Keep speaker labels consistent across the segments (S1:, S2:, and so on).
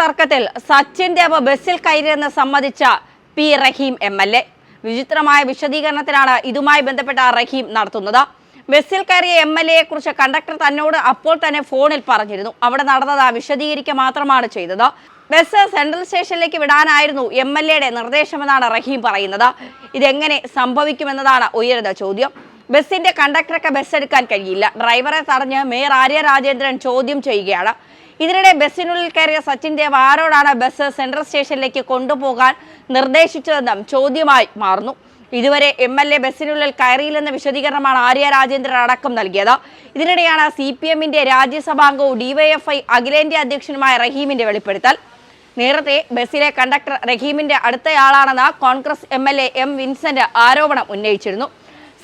S1: തർക്കത്തിൽ സച്ചിൻ ദേവ് ബസ്സിൽ കയറിയെന്ന് സമ്മതിച്ച P Rahim M L A. വിചിത്രമായ വിശദീകരണത്തിലാണ് ഇതുമായി ബന്ധപ്പെട്ട റഹീം നടത്തുന്നത്. ബസ്സിൽ കയറിയ എം എൽ എയെ കുറിച്ച് കണ്ടക്ടർ തന്നോട് അപ്പോൾ തന്നെ ഫോണിൽ പറഞ്ഞിരുന്നു. അവിടെ നടന്നത് വിശദീകരിക്കുക മാത്രമാണ് ചെയ്തത്. ബസ് സെൻട്രൽ സ്റ്റേഷനിലേക്ക് വിടാനായിരുന്നു എം എൽ എയുടെ നിർദ്ദേശമെന്നാണ് റഹീം പറയുന്നത്. ഇതെങ്ങനെ സംഭവിക്കുമെന്നതാണ് ഉയരുന്ന ചോദ്യം. ബസ്സിന്റെ കണ്ടക്ടർക്ക് ബസ് എടുക്കാൻ കഴിയില്ല. ഡ്രൈവറെ തടഞ്ഞ് മേയർ ആര്യ രാജേന്ദ്രൻ ചോദ്യം ചെയ്യുകയാണ്. ഇതിനിടെ ബസ്സിനുള്ളിൽ കയറിയ സച്ചിൻ ദേവ് ആരോടാണ് ബസ് സെൻട്രൽ സ്റ്റേഷനിലേക്ക് കൊണ്ടുപോകാൻ നിർദ്ദേശിച്ചതെന്നും ചോദ്യമായി മാറുന്നു. ഇതുവരെ എം എൽ എ ബസ്സിനുള്ളിൽ കയറിയില്ലെന്ന വിശദീകരണമാണ് ആര്യ രാജേന്ദ്രൻ അടക്കം നൽകിയത്. ഇതിനിടെയാണ് സി പി എമ്മിന്റെ രാജ്യസഭാംഗവും ഡിവൈഎഫ്ഐ അഖിലേന്ത്യാ അധ്യക്ഷനുമായ റഹീമിന്റെ വെളിപ്പെടുത്തൽ. നേരത്തെ ബസ്സിലെ കണ്ടക്ടർ റഹീമിന്റെ അടുത്തയാളാണെന്ന Congress M L A M Vincent ആരോപണം ഉന്നയിച്ചിരുന്നു.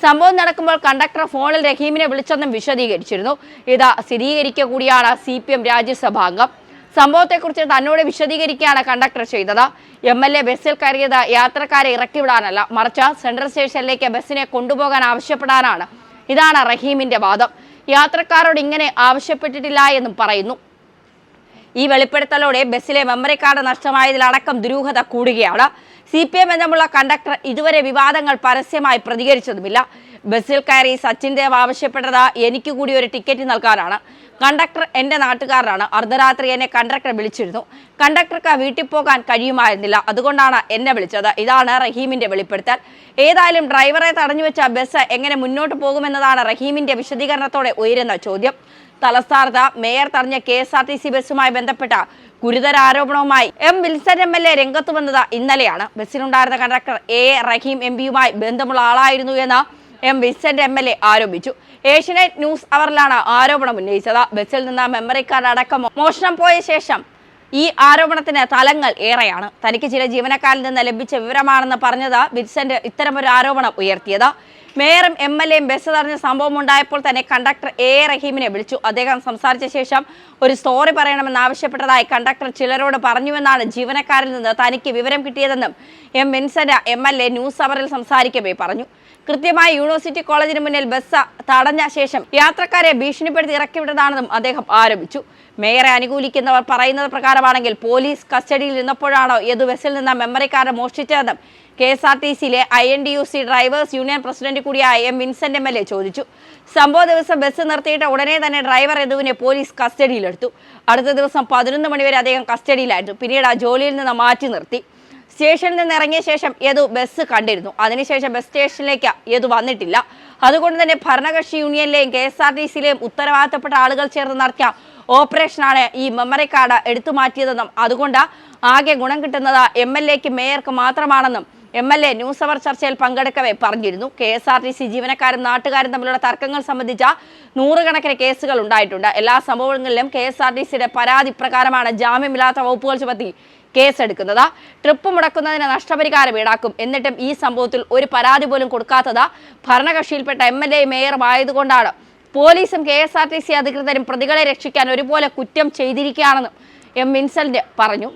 S1: സംഭവം നടക്കുമ്പോൾ കണ്ടക്ടർ ഫോണിൽ റഹീമിനെ വിളിച്ചെന്നും വിശദീകരിച്ചിരുന്നു. ഇത് സ്ഥിരീകരിക്കുക കൂടിയാണ് സി പി എം രാജ്യസഭാംഗം സംഭവത്തെക്കുറിച്ച് തന്നോട് വിശദീകരിക്കുകയാണ് കണ്ടക്ടർ ചെയ്തത്. എം എൽ എ ബസ്സിൽ കയറിയത് യാത്രക്കാരെ ഇറക്കിവിടാനല്ല മറിച്ച് സെൻട്രൽ സ്റ്റേഷനിലേക്ക് ബസ്സിനെ കൊണ്ടുപോകാൻ ആവശ്യപ്പെടാനാണ്. ഇതാണ് റഹീമിന്റെ വാദം. യാത്രക്കാരോട് ഇങ്ങനെ ആവശ്യപ്പെട്ടിട്ടില്ല എന്നും പറയുന്നു. ഈ വെളിപ്പെടുത്തലോടെ ബസ്സിലെ മെമ്മറി കാർഡ് നഷ്ടമായതിലടക്കം ദുരൂഹത കൂടുകയാണ്. സി പി എം ബന്ധമുള്ള കണ്ടക്ടർ ഇതുവരെ വിവാദങ്ങൾ പരസ്യമായി പ്രതികരിച്ചതുമില്ല. ബസ്സിൽ കയറി സച്ചിൻ ദേവ് ആവശ്യപ്പെട്ടത് എനിക്ക് കൂടി ഒരു ടിക്കറ്റ് നൽകാനാണ്. കണ്ടക്ടർ എന്റെ നാട്ടുകാരനാണ്. അർദ്ധരാത്രി എന്നെ കണ്ടക്ടർ വിളിച്ചിരുന്നു. കണ്ടക്ടർക്ക് വീട്ടിൽ പോകാൻ കഴിയുമായിരുന്നില്ല. അതുകൊണ്ടാണ് എന്നെ വിളിച്ചത്. ഇതാണ് റഹീമിന്റെ വെളിപ്പെടുത്തൽ. ഏതായാലും ഡ്രൈവറെ തടഞ്ഞു വെച്ച ബസ് എങ്ങനെ മുന്നോട്ട് പോകുമെന്നതാണ് റഹീമിന്റെ വിശദീകരണത്തോടെ ഉയരുന്ന ചോദ്യം. തലസ്ഥാനത്ത് മേയർ തടഞ്ഞ K S R T C ബസ്സുമായി ബന്ധപ്പെട്ട ഗുരുതര ആരോപണവുമായി M Wilson M L A രംഗത്ത് വന്നത് ഇന്നലെയാണ്. ബസ്സിലുണ്ടായിരുന്ന കണ്ടക്ടർ എ റഹീം എം പിയുമായി ബന്ധമുള്ള ആളായിരുന്നു എന്ന് M Wilson M L A ആരോപിച്ചു. ഏഷ്യനെറ്റ് ന്യൂസ് അവറിലാണ് ആരോപണം ഉന്നയിച്ചത്. ബസ്സിൽ നിന്ന് മെമ്മറി കാർഡ് അടക്കം മോഷണം പോയ ശേഷം ഈ ആരോപണത്തിന് തലങ്ങൾ ഏറെയാണ്. തനിക്ക് ചില ജീവനക്കാരിൽ നിന്ന് ലഭിച്ച വിവരമാണെന്ന് പറഞ്ഞത് വിൻസെന്റ് ഇത്തരമൊരു ആരോപണം ഉയർത്തിയത്. മേയറും എം എൽ എയും ബസ് തടഞ്ഞ സംഭവം ഉണ്ടായപ്പോൾ തന്നെ കണ്ടക്ടർ എ റഹീമിനെ വിളിച്ചു. അദ്ദേഹം സംസാരിച്ച ശേഷം ഒരു സ്റ്റോറി പറയണമെന്ന് ആവശ്യപ്പെട്ടതായി കണ്ടക്ടർ ചിലരോട് പറഞ്ഞുവെന്നാണ് ജീവനക്കാരിൽ നിന്ന് തനിക്ക് വിവരം കിട്ടിയതെന്നും M Vincent M L A news അവറിൽ സംസാരിക്കവേ പറഞ്ഞു. കൃത്യമായി യൂണിവേഴ്സിറ്റി കോളേജിന് മുന്നിൽ ബസ് തടഞ്ഞ ശേഷം യാത്രക്കാരെ ഭീഷണിപ്പെടുത്തി ഇറക്കിവിട്ടതാണെന്നും അദ്ദേഹം ആരോപിച്ചു. മേയറെ അനുകൂലിക്കുന്നവർ പറയുന്നത് പ്രകാരമാണെങ്കിൽ പോലീസ് കസ്റ്റഡിയിൽ നിന്നപ്പോഴാണോ ഏതു ബസ്സിൽ നിന്ന് മെമ്മറി കാർഡ് മോഷ്ടിച്ചതെന്നും കെ എസ് ആർ ടി സിയിലെ I N D U C drivers union president കൂടിയായ M Vincent M L A ചോദിച്ചു. സംഭവ ദിവസം ബസ് നിർത്തിയിട്ട് ഉടനെ തന്നെ ഡ്രൈവർ യദുവിനെ പോലീസ് കസ്റ്റഡിയിലെടുത്തു. അടുത്ത ദിവസം പതിനൊന്ന് മണിവരെ അദ്ദേഹം കസ്റ്റഡിയിലായിരുന്നു. പിന്നീട് ആ ജോലിയിൽ നിന്ന് മാറ്റി നിർത്തി. സ്റ്റേഷനിൽ നിന്ന് ഇറങ്ങിയ ശേഷം യദു ബസ് കണ്ടിരുന്നു. അതിനുശേഷം ബസ് സ്റ്റേഷനിലേക്ക് യദു വന്നിട്ടില്ല. അതുകൊണ്ട് തന്നെ ഭരണകക്ഷി യൂണിയനിലെയും കെ എസ് ആർ ടി സിയിലെയും ഉത്തരവാദിത്തപ്പെട്ട ആളുകൾ ചേർന്ന് നടത്തിയ ഓപ്പറേഷനാണ് ഈ മെമ്മറി കാർഡ് എടുത്തു മാറ്റിയതെന്നും അതുകൊണ്ട് ആകെ ഗുണം കിട്ടുന്നത് എം എൽ എക്ക് മേയർക്ക് മാത്രമാണെന്നും എം എൽ എ ന്യൂസ് അവർ ചർച്ചയിൽ പങ്കെടുക്കവെ പറഞ്ഞിരുന്നു. K S R T C ജീവനക്കാരും നാട്ടുകാരും തമ്മിലുള്ള തർക്കങ്ങൾ സംബന്ധിച്ച നൂറുകണക്കിന് കേസുകൾ ഉണ്ടായിട്ടുണ്ട്. എല്ലാ സംഭവങ്ങളിലും കെ എസ് ആർ ടി സിയുടെ പരാതി പ്രകാരമാണ് ജാമ്യമില്ലാത്ത വകുപ്പുകൾ ചുമത്തി കേസെടുക്കുന്നത്. ട്രിപ്പ് മുടക്കുന്നതിന് നഷ്ടപരിഹാരം ഈടാക്കും. എന്നിട്ടും ഈ സംഭവത്തിൽ ഒരു പരാതി പോലും കൊടുക്കാത്തത് ഭരണകക്ഷിയിൽപ്പെട്ട എം എൽ എ മേയറും ആയതുകൊണ്ടാണ് പോലീസും K S R T C അധികൃതരും പ്രതികളെ രക്ഷിക്കാൻ ഒരുപോലെ കുറ്റം ചെയ്തിരിക്കുകയാണെന്നും എം വിൻസെന്റ് പറഞ്ഞു.